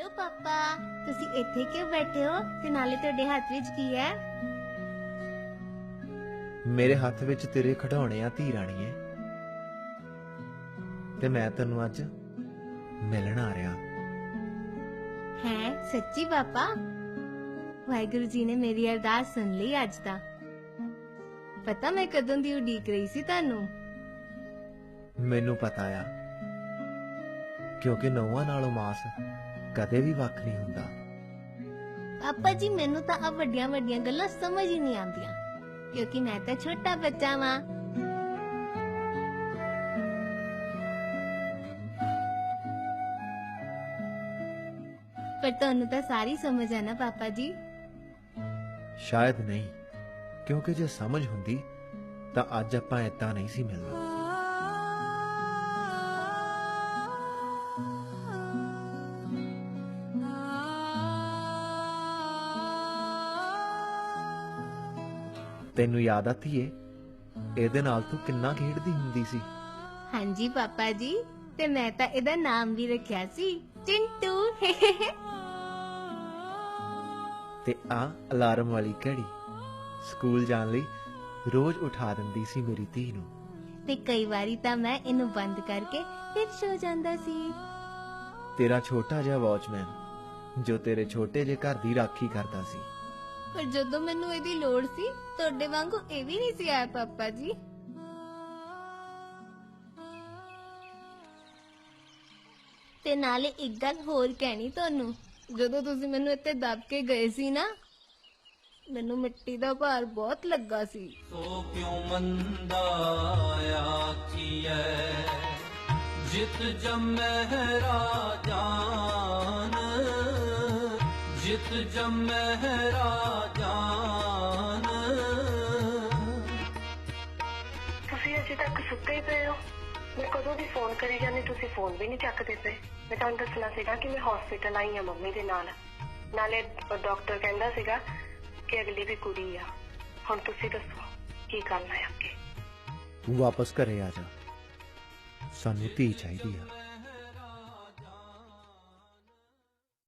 Hello ਪਾਪਾ। ਤੁਸੀਂ ਇੱਥੇ ਕਿਉਂ ਬੈਠੇ ਹੋ? ਤੇ ਨਾਲੇ ਤੁਹਾਡੇ ਹੱਥ ਵਿੱਚ ਕੀ ਹੈ? ਮੇਰੇ ਹੱਥ ਵਿੱਚ ਤੇਰੇ ਖਿਡੌਣੇ ਆ ਧੀ ਰਾਣੀਏ ਤੇ ਮੈਂ ਤੈਨੂੰ ਅੱਜ ਮਿਲਣ ਆ ਰਿਹਾ। ਹੈ ਸੱਚੀ ਪਾਪਾ? ਵਾਹਿਗੁਰੂ ਜੀ ਨੇ ਮੇਰੀ ਅਰਦਾਸ ਸੁਣ ਲਈ ਅੱਜ ਤਾਂ। ਪਤਾ ਮੈਂ ਕਦੋਂ ਦੀ ਉਡੀਕ ਰਹੀ ਸੀ ਤੁਹਾਨੂੰ? ਮੈਨੂੰ ਪਤਾ ਆ ਕਿਉਂਕਿ ਨੌਵਾਂ ਨਾਲੋਂ ਮਾਸ ਕਦੇ ਵੀ ਵੱਖ ਨਹੀਂ ਹੁੰਦਾ। ਪਾਪਾ ਜੀ ਮੈਨੂੰ ਤਾਂ ਆ ਵੱਡੀਆਂ ਵੱਡੀਆਂ ਗੱਲਾਂ ਸਮਝ ਹੀ ਨਹੀਂ ਆਉਂਦੀਆਂ ਕਿਉਂਕਿ ਮੈਂ ਤਾਂ ਛੋਟਾ ਬੱਚਾ ਵਾਂ। ਪਰ ਤੁਹਾਨੂੰ ਤਾਂ ਸਾਰੀ ਸਮਝ ਹੈ ਨਾ ਪਾਪਾ ਜੀ? ਸ਼ਾਇਦ ਨਹੀਂ ਕਿਉਂਕਿ ਜੇ ਸਮਝ ਹੁੰਦੀ ਤਾਂ ਅੱਜ ਆਪਾਂ ਏਦਾਂ ਨਹੀਂ ਸੀ ਮਿਲਣਾ। ਤੈਨੂੰ ਯਾਦ ਆ ਧੀਏ? ਇਹਦੇ ਨਾਲ ਤੂੰ ਕਿੰਨਾ ਖੇਡਦੀ ਹੁੰਦੀ ਸੀ? ਹਾਂਜੀ ਪਾਪਾ ਜੀ ਤੇ ਮੈਂ ਤਾਂ ਇਹਦਾ ਨਾਮ ਵੀ ਰੱਖਿਆ ਸੀ ਚਿੰਟੂ। ਤੇ ਆ ਅਲਾਰਮ ਵਾਲੀ ਘੜੀ ਸਕੂਲ ਜਾਣ ਲਈ ਰੋਜ਼ ਉਠਾ ਦਿੰਦੀ ਸੀ ਮੇਰੀ ਧੀ ਨੂੰ। ਤੇ ਕਈ ਵਾਰੀ ਤਾਂ ਮੈਂ ਇਹਨੂੰ ਬੰਦ ਕਰਕੇ ਫਿਰ ਸੋ ਜਾਂਦਾ ਸੀ। ਤੇਰਾ ਛੋਟਾ ਜਿਹਾ ਵਾਚਮੈਨ ਜੋ ਤੇਰੇ ਛੋਟੇ ਜਿਹੇ ਘਰ ਦੀ ਰਾਖੀ ਕਰਦਾ ਸੀ। ਪਰ ਜਦੋਂ ਮੈਨੂੰ ਇਹਦੀ ਲੋੜ ਸੀ, ਤੁਹਾਡੇ ਵਾਂਗੂ ਇਹ ਵੀ ਨਹੀਂ ਸੀ ਆਇਆ ਪਾਪਾ ਜੀ। ਤੇ ਨਾਲੇ ਇੱਕ ਗੱਲ ਹੋਰ ਕਹਿਣੀ ਤੁਹਾਨੂੰ। ਜਦੋਂ ਤੁਸੀਂ ਮੈਨੂੰ ਇੱਥੇ ਦੱਬ ਕੇ ਗਏ ਸੀ ਨਾ, ਮੈਨੂੰ ਮਿੱਟੀ ਦਾ ਭਾਰ ਬਹੁਤ ਲੱਗਾ ਸੀ। ਸੋ ਕਿਉ ਮੰਦਾ ਆਖੀਐ ਜਿਤ ਜਮੈ ਰਾਜਾਨ ਜਿਤ ਜਮੈ ਰਾਜਾਨ ਤੁਸੀਂ ਅਜੇ ਤੱਕ ਸੁੱਤੇ ਹੀ ਪਏ ਹੋ। ਮੈਂ ਕਦੋਂ ਦੀ ਫੋਨ ਕਰੀ ਜਾਂਦੀ ਤੁਸੀਂ ਫੋਨ ਵੀ ਨਹੀਂ ਚੱਕਦੇ ਪਏ। ਮੈਂ ਤੁਹਾਨੂੰ ਦੱਸਣਾ ਸੀਗਾ ਕਿ ਮੈਂ ਹਸਪੀਟਲ ਆਈ ਹਾਂ ਮੰਮੀ ਦੇ ਨਾਲ। ਨਾਲੇ ਡਾਕਟਰ ਕਹਿੰਦਾ ਸੀਗਾ ਕਿ ਅਗਲੀ ਵੀ ਕੁੜੀ ਆ। ਹੁਣ ਤੁਸੀਂ ਦੱਸੋ ਕੀ ਕਰਨਾ ਹੈ ਅੱਗੇ? ਤੂੰ ਵਾਪਸ ਘਰੇ ਆ ਜਾ। ਸਾਨੂੰ ਧੀ ਚਾਹੀਦੀ ਆ।